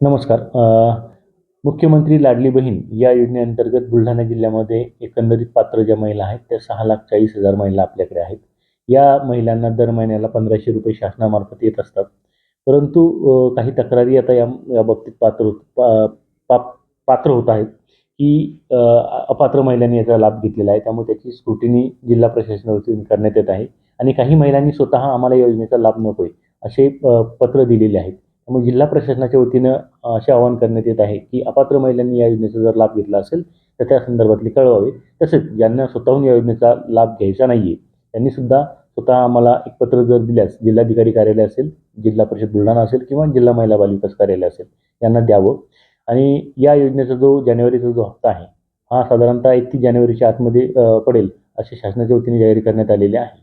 नमस्कार. मुख्यमंत्री लाडली बहीण या योजनेअंतर्गत बुलढाणा जिल्ह्यामध्ये एकंदरीत पात्र ज्या महिला आहेत त्या सहा लाख चाळीस हजार महिला आपल्याकडे आहेत. या महिलांना दर महिन्याला पंधराशे रुपये शासनामार्फत येत असतात. परंतु काही तक्रारी आता या या बाबतीत पात्र होत पा, पा, पात्र होत आहेत की अपात्र महिलांनी याचा लाभ घेतलेला आहे. त्यामुळे त्याची स्क्रुटिनी जिल्हा प्रशासनावरती करण्यात येत आहे. आणि काही महिलांनी स्वतः आम्हाला या योजनेचा लाभ नको आहे असे पत्र दिलेले आहेत. मग जिल्हा प्रशासनाच्या वतीनं असे आवाहन करण्यात येत आहे की अपात्र महिलांनी या योजनेचा जर लाभ घेतला असेल तर त्या संदर्भातले कळवावे. तसेच ज्यांना स्वतःहून या योजनेचा लाभ घ्यायचा नाही आहे त्यांनी सुद्धा स्वतः आम्हाला एक पत्र जर दिल्यास जिल्हाधिकारी कार्यालय असेल जिल्हा परिषद बुलढाणा असेल किंवा जिल्हा महिला बालविकास कार्यालय असेल यांना द्यावं. आणि या योजनेचा जो जानेवारीचा जो हप्ता आहे हा साधारणतः एकतीस जानेवारीच्या आतमध्ये पडेल असे शासनाच्या वतीने जाहीर करण्यात आलेले आहे.